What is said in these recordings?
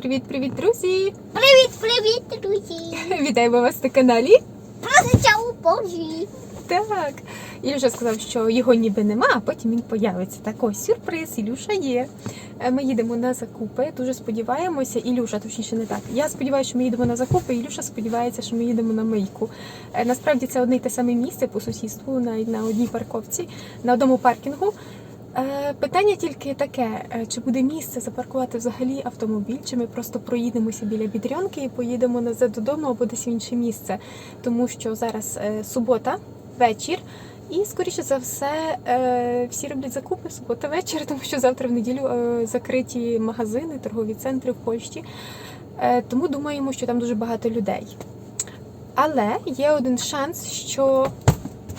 Привіт-привіт, друзі! Привіт, привіт, друзі! Вітаємо вас на каналі. У Божі. Так. Ілюша сказав, що його ніби нема, а потім він появиться. Так ось сюрприз, Ілюша є. Е, Ми їдемо на закупи. Дуже сподіваємося. Ілюша, точніше не так. Я сподіваюся, що ми їдемо на закупи. Ілюша сподівається, що ми їдемо на мийку. Е, Насправді це одне й те саме місце по сусідству, навіть на одній парковці, на одному паркінгу. Е, Питання тільки таке: е, чи буде місце запаркувати взагалі автомобіль, чи ми просто проїдемося біля бідрянки і поїдемо назад додому або десь в інше місце, тому що зараз е, субота, вечір. І скоріше за все всі роблять закупи субота вечір, тому що завтра в неділю закриті магазини, торгові центри в Польщі. Тому думаємо, що там дуже багато людей. Але є один шанс, що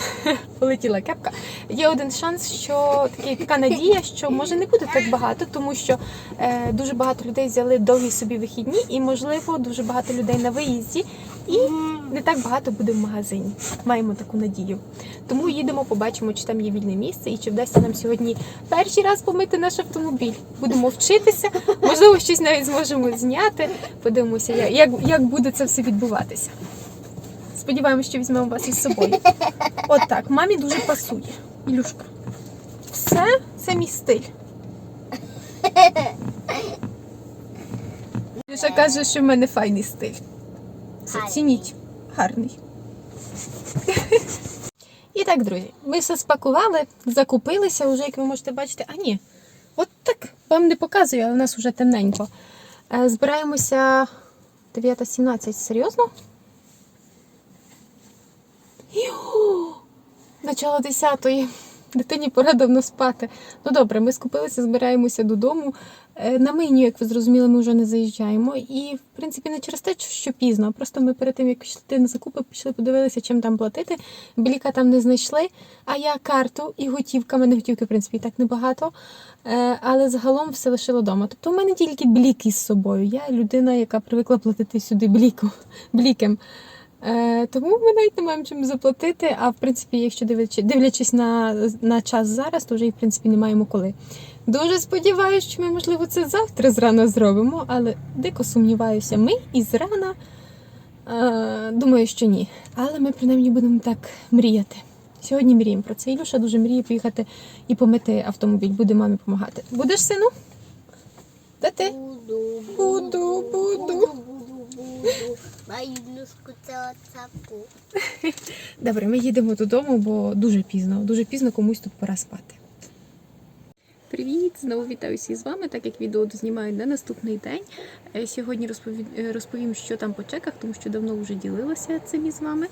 полетіла кепка. Є один шанс, що такий, така надія, що може не буде так багато, тому що е, дуже багато людей взяли довгі собі вихідні, і можливо дуже багато людей на виїзді, і не так багато буде в магазині. Маємо таку надію. Тому їдемо, побачимо, чи там є вільне місце і чи вдасться нам сьогодні перший раз помити наш автомобіль. Будемо вчитися, можливо, щось навіть зможемо зняти. Подивимося, як, як, буде це все відбуватися. Сподіваємося, що візьмемо вас із собою. От так, мамі дуже пасує. Ілюшка. Все це мій стиль. Ілюша каже, що в мене файний стиль. Зацініть. Гарний. І так, друзі, ми все спакували, закупилися вже, як ви можете бачити. А ні, от так вам не показую, але в нас вже темненько. Е, Збираємося 9.17. Серйозно? Начало 10-ї. Дитині пора давно спати. Ну добре, ми скупилися, збираємося додому. Е, На меню, як ви зрозуміли, ми вже не заїжджаємо. І, в принципі, не через те, що пізно. Просто ми перед тим, як йшли на закупи, пішли подивилися, чим там платити. Бліка там не знайшли. А я карту і готівка. У мене готівки, в принципі, і так небагато. Е, Але загалом все лишила вдома. Тобто, у мене тільки блік із собою. Я людина, яка привикла платити сюди бліку, блікем. Е, тому ми навіть не маємо чим заплатити. А в принципі, якщо дивлячись, дивлячись на, на час зараз, то вже і в принципі не маємо коли. Дуже сподіваюся, що ми, можливо, це завтра зрана зробимо, але дико сумніваюся, ми і зрана. Е, думаю, що ні. Але ми принаймні будемо так мріяти. Сьогодні мріємо про це. Ілюша дуже мріє поїхати і помити автомобіль, буде мамі допомагати. Будеш сину? Де ти? Буду, Буду, буду. Буду, носку цапку. Добре, ми їдемо додому, бо дуже пізно. Дуже пізно комусь тут пора спати. Привіт! Знову вітаюся із вами, так як відео знімаю на наступний день. Е, Сьогодні розповім, е, розповім, що там по чеках, тому що давно вже ділилася цим із вами.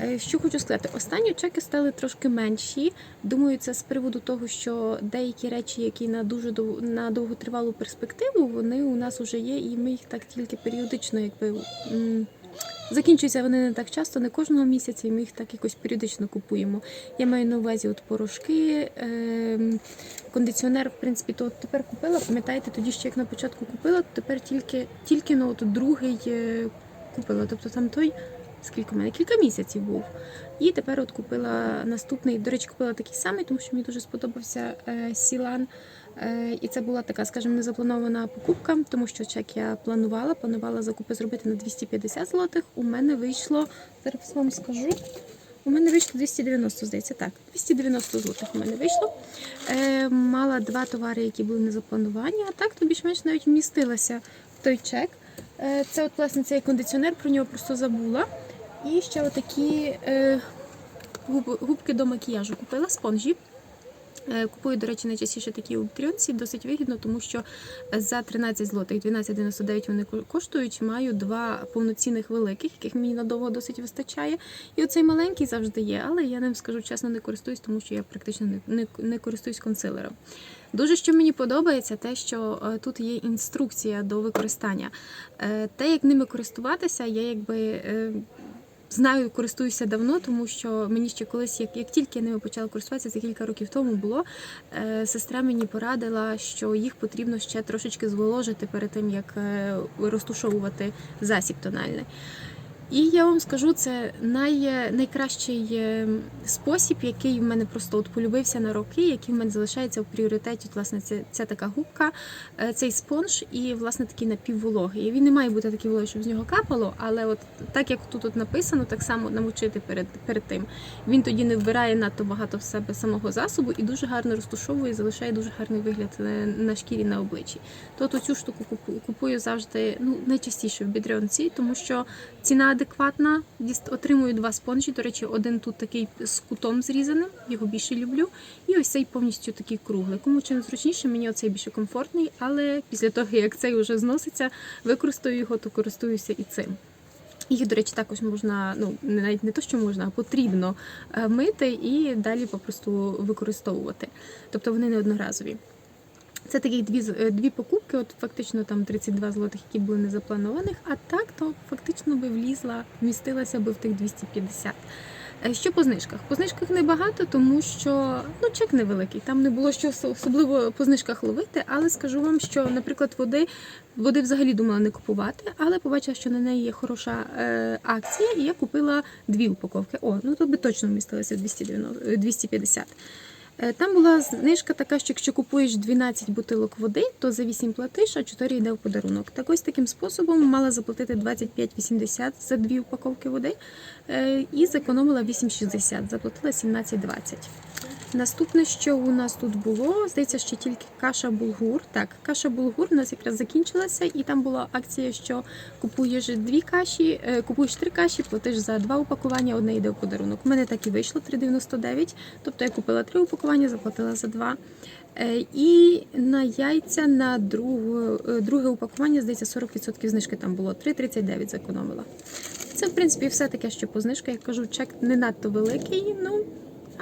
Е, Що хочу сказати, останні чеки стали трошки менші. Думаю, це з приводу того, що деякі речі, які на дуже на довготривалу перспективу, вони у нас вже є, і ми їх так тільки періодично, якби. Закінчуються вони не так часто, не кожного місяця, і ми їх так якось періодично купуємо. Я маю на увазі от порошки, ем, кондиціонер, в принципі, то от тепер купила. Пам'ятаєте, тоді ще як на початку купила, то тепер тільки, тільки ну, от другий е, купила. Тобто там той, скільки в мене, кілька місяців був. І тепер от купила наступний. До речі, купила такий самий, тому що мені дуже сподобався е, Сілан. Е, І це була така, скажімо, незапланована покупка, тому що чек я планувала. Планувала закупи зробити на 250 злотих. У мене вийшло, зараз вам скажу. У мене вийшло 290, здається, так. 290 злотих у мене вийшло. Е, мала два товари, які були не заплановані, а так то більш-менш навіть вмістилася в той чек. Е, це, от, власне, цей кондиціонер, про нього просто забула. І ще отакі е, губ- губки до макіяжу купила, спонжі. Е, Купую, до речі, найчастіше такі у Тріонсі, досить вигідно, тому що за 13 злотих 12,99 вони коштують. Маю два повноцінних великих, яких мені надовго досить вистачає. І оцей маленький завжди є, але я ним скажу чесно, не користуюсь, тому що я практично не, не, не користуюсь консилером. Дуже що мені подобається, те, що е, тут є інструкція до використання. Е, Те, як ними користуватися, я якби. Знаю, користуюся давно, тому що мені ще колись, як, як тільки я ними почала користуватися, це кілька років тому було. Е, сестра мені порадила, що їх потрібно ще трошечки зволожити перед тим, як е, розтушовувати засіб тональний. І я вам скажу, це най, найкращий е, спосіб, який в мене просто от полюбився на роки, який в мене залишається в пріоритеті. От, власне, це, ця така губка, е, цей спонж і власне такий напіввологий. Він не має бути такий вологий, щоб з нього капало, але от так як тут от написано, так само намочити перед, перед тим. Він тоді не вбирає надто багато в себе самого засобу і дуже гарно розтушовує, залишає дуже гарний вигляд на шкірі на обличчі. То цю штуку купую, завжди ну найчастіше в бідріонці, тому що ціна адекватна. Отримую два спонжі. До речі, один тут такий з кутом зрізаним, його більше люблю. І ось цей повністю такий круглий. Кому чим зручніше, мені оцей більше комфортний, але після того, як цей вже зноситься, використаю його, то користуюся і цим. Їх, до речі, також можна, ну навіть не то, що можна, а потрібно е, мити і далі попросту використовувати. Тобто вони не одноразові. Це такі дві, е, дві покупки, от фактично там 32 злотих, які були не запланованих, а так то фактично би влізла, вмістилася би в тих 250. Е, Що по знижках? По знижках небагато, тому що ну чек невеликий. Там не було що особливо по знижках ловити, але скажу вам, що, наприклад, води води взагалі думала не купувати, але побачила, що на неї є хороша е, акція, і я купила дві упаковки. О, ну тут би точно вмістилося 290, е, 250. Е, Там була знижка така, що якщо купуєш 12 бутилок води, то за 8 платиш, а 4 йде в подарунок. Так ось таким способом мала заплатити 25,80 за дві упаковки води е, і зекономила 8,60, заплатила 17,20. Наступне, що у нас тут було, здається, ще тільки каша булгур. Так, каша булгур у нас якраз закінчилася, і там була акція, що купуєш дві каші, е, купуєш три каші, платиш за два упакування, одне йде в подарунок. У мене так і вийшло 3,99. Тобто я купила три упакування, заплатила за два. Е, І на яйця на друге, друге упакування, здається, 40% знижки там було. 3,39 зекономила. Це, в принципі, все таке, що по знижках. Я кажу, чек не надто великий, ну.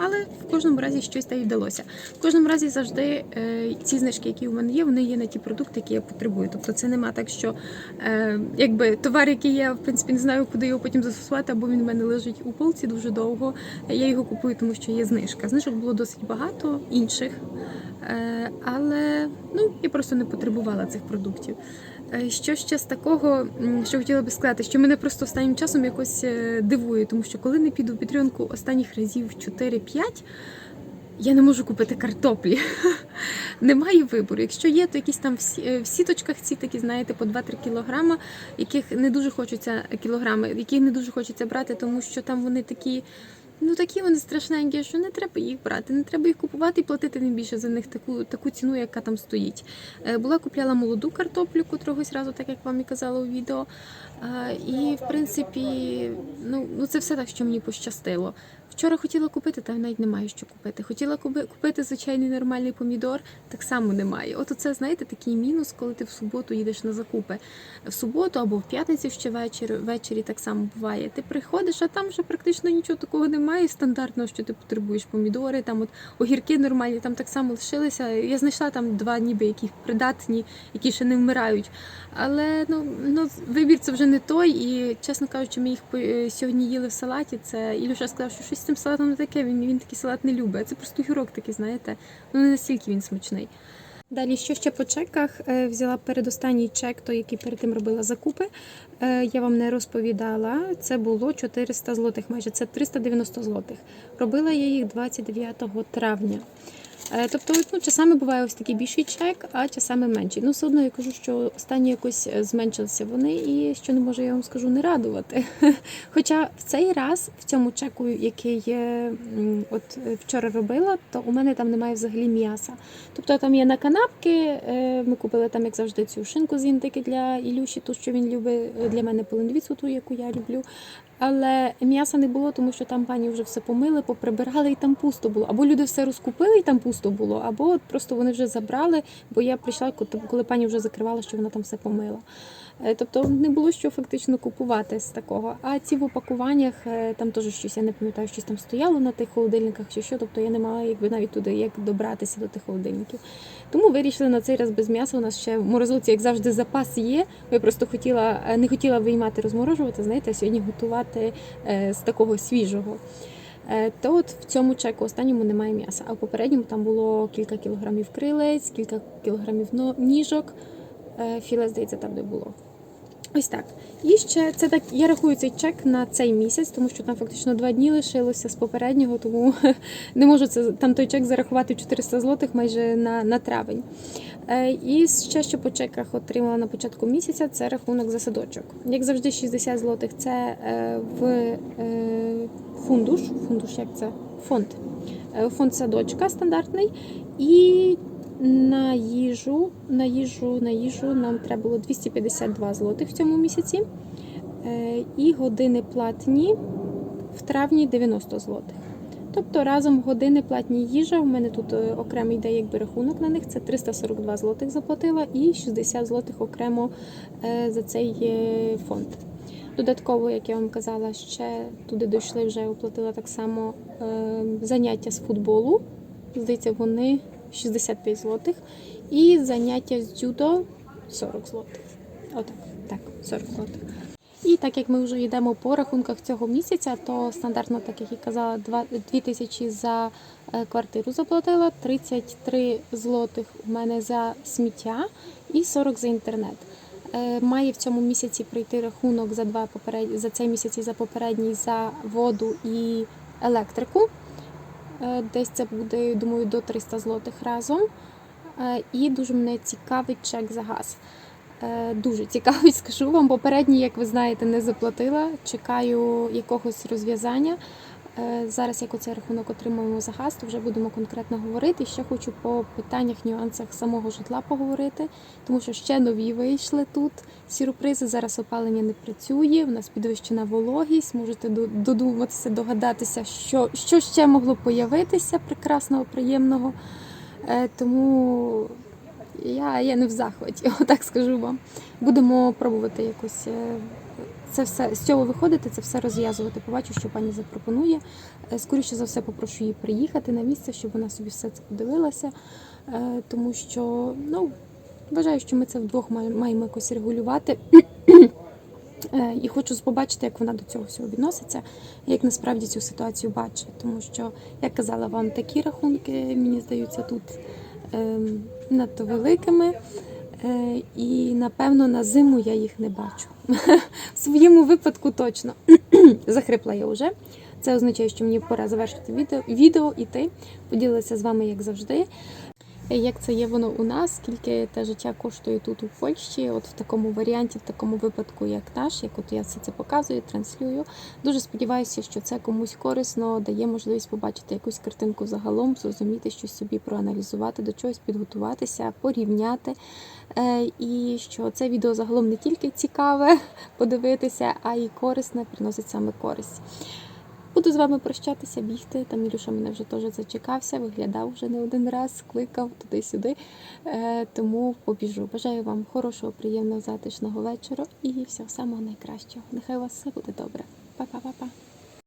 Але в кожному разі щось та й вдалося. В кожному разі завжди е, ці знижки, які у мене є, вони є на ті продукти, які я потребую. Тобто це нема так, що е, якби товар, який я в принципі не знаю, куди його потім застосувати, або він в мене лежить у полці дуже довго. Я його купую, тому що є знижка. Знижок було досить багато інших, е, але ну я просто не потребувала цих продуктів. Е, Що ще з такого, що хотіла би сказати, що мене просто останнім часом якось е, дивує, тому що коли не піду в підтримку останніх разів 4-5, я не можу купити картоплі. Немає вибору. Якщо є, то якісь там е, в сіточках ці такі, знаєте, по 2-3 кілограма, яких не дуже хочеться кілограми, яких не дуже хочеться брати, тому що там вони такі. Ну такі вони страшненькі, що не треба їх брати, не треба їх купувати і платити не більше за них таку таку ціну, яка там стоїть. Е, Була купляла молоду картоплю котрогось разу, так як вам і казала у відео. Е, І в принципі, ну, ну це все так, що мені пощастило. Вчора хотіла купити, та навіть немає що купити. Хотіла купити звичайний нормальний помідор, так само немає. От оце, знаєте, такий мінус, коли ти в суботу їдеш на закупи. В суботу або в п'ятницю ще вечір, ввечері так само буває. Ти приходиш, а там вже практично нічого такого немає стандартного, що ти потребуєш. Помідори, там от огірки нормальні, там так само лишилися. Я знайшла там два, ніби які придатні, які ще не вмирають. Але ну, ну вибір це вже не той. І чесно кажучи, ми їх е, сьогодні їли в салаті. Це Ілюша сказав, що щось з цим салатом не таке. Він, він такий салат не любить. Це просто гірок такий, знаєте. Ну не настільки він смачний. Далі, що ще по чеках? Е, Взяла передостанній чек, той, який перед тим робила закупи. Е, Я вам не розповідала. Це було 400 злотих, майже це 390 злотих. Робила я їх 29 травня. Е, Тобто, ну, часами буває ось такий більший чек, а часами менший. Ну, все одно я кажу, що останні якось е, зменшилися вони, і що не можу, я вам скажу, не радувати. Хоча в цей раз, в цьому чеку, який от е, вчора робила, то у мене там немає взагалі м'яса. Тобто там є на канапки, ми купили там, як завжди, цю шинку з індики для Ілюші, ту, що він любить, для мене полиндвіцу, ту, яку я люблю. Але м'яса не було, тому що там пані вже все помили, поприбирали і там пусто було. Або люди все розкупили і там пусто було, або просто вони вже забрали, бо я прийшла, коли пані вже закривала, що вона там все помила. Е, Тобто не було що фактично купувати з такого. А ці в упакуваннях е, там теж щось, я не пам'ятаю, щось там стояло на тих холодильниках чи що. Тобто я не мала якби навіть туди як добратися до тих холодильників. Тому вирішили на цей раз без м'яса. У нас ще в морозилці, як завжди, запас є. Я просто хотіла е, не хотіла виймати, розморожувати, знаєте, а сьогодні готувати з такого свіжого. То от в цьому чеку останньому немає м'яса, а в попередньому там було кілька кілограмів крилець, кілька кілограмів ніжок. Філе, здається, там не було. Ось так. І ще це так. Я рахую цей чек на цей місяць, тому що там фактично два дні лишилося з попереднього, тому не можу це там той чек зарахувати 400 злотих майже на, на травень. Е, І ще що по чеках отримала на початку місяця, це рахунок за садочок. Як завжди, 60 злотих це е, в е, фундуш. Фундуш, як це? Фонд. Фонд садочка стандартний. І на їжу, на їжу, на їжу нам треба було 252 злотих в цьому місяці. Е, І години платні в травні 90 злотих. Тобто разом години платні їжа. У мене тут е, окремий йде якби рахунок на них. Це 342 злотих заплатила і 60 злотих окремо е, за цей фонд. Додатково, як я вам казала, ще туди дійшли, вже оплатила так само заняття з футболу. Здається, вони 65 злотих. І заняття з дзюдо 40 злотих. Отак, так, 40 злотих. І так як ми вже йдемо по рахунках цього місяця, то стандартно, так як і казала, 2 тисячі за е, квартиру заплатила, 33 злотих у мене за сміття і 40 за інтернет. Е, Має в цьому місяці прийти рахунок за два поперед... за цей місяць і за попередній за воду і електрику. Е, Десь це буде, думаю, до 300 злотих разом. Е, І дуже мене цікавить чек за газ. Е, Дуже цікавий, скажу вам. Попередній, як ви знаєте, не заплатила. Чекаю якогось розв'язання. Е, Зараз, як оцей рахунок отримуємо за газ, то вже будемо конкретно говорити. Ще хочу по питаннях, нюансах самого житла поговорити, тому що ще нові вийшли тут. Сюрпризи. Зараз опалення не працює. У нас підвищена вологість. Можете до- додуматися, догадатися, що, що ще могло появитися прекрасного, приємного. Е, Тому я, я не в захваті, отак скажу вам. Будемо пробувати якось е, це все з цього виходити, це все розв'язувати. Побачу, що пані запропонує. Е, Скоріше за все, попрошу її приїхати на місце, щоб вона собі все це подивилася. Е, Тому що ну, вважаю, що ми це вдвох маємо якось регулювати. Е, І хочу побачити, як вона до цього всього відноситься, як насправді цю ситуацію бачить. Тому що, як казала вам, такі рахунки, мені здаються, тут ем, надто великими. Е, І напевно на зиму я їх не бачу. В своєму випадку точно. Захрипла я вже. Це означає, що мені пора завершити відео, відео іти. Поділилася з вами, як завжди. Як це є воно у нас, скільки те життя коштує тут у Польщі, от в такому варіанті, в такому випадку, як наш, як от я все це показую, транслюю. Дуже сподіваюся, що це комусь корисно дає можливість побачити якусь картинку загалом, зрозуміти щось собі, проаналізувати, до чогось підготуватися, порівняти. Е, І що це відео загалом не тільки цікаве подивитися, а й корисне, приносить саме користь. Буду з вами прощатися, бігти. Там Ілюша мене вже теж зачекався, виглядав вже не один раз, кликав туди-сюди. Е, тому побіжу. Бажаю вам хорошого, приємного, затишного вечора і всього самого найкращого. Нехай у вас все буде добре. Па-па-па-па.